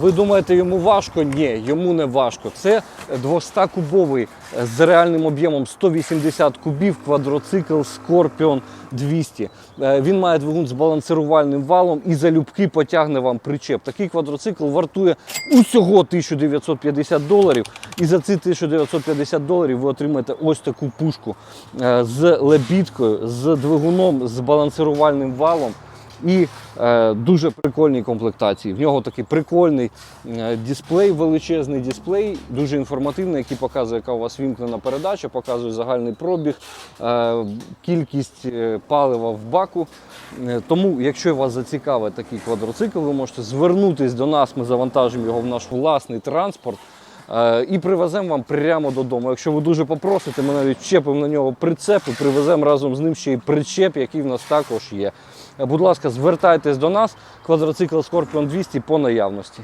Ви думаєте, йому важко? Ні, йому не важко. Це 200-кубовий е, з реальним об'ємом 180 кубів квадроцикл Scorpion 200. Е, Він має двигун з балансирувальним валом і залюбки потягне вам причеп. Такий квадроцикл вартує усього 1950 доларів. І за ці 1950 доларів ви отримаєте ось таку пушку е, з лебідкою, з двигуном, з балансирувальним валом. І е, дуже прикольні комплектації. В нього такий прикольний е, дисплей, величезний дисплей, дуже інформативний, який показує, яка у вас вімкнена передача, показує загальний пробіг, е, кількість е, палива в баку. Е, тому, якщо вас зацікавить такий квадроцикл, ви можете звернутись до нас, ми завантажимо його в наш власний транспорт. Е, І привеземо вам прямо додому. Якщо ви дуже попросите, ми навіть чепимо на нього прицеп і привеземо разом з ним ще й причеп, який в нас також є. Е, Будь ласка, звертайтесь до нас, квадроцикл Scorpion 200 по наявності.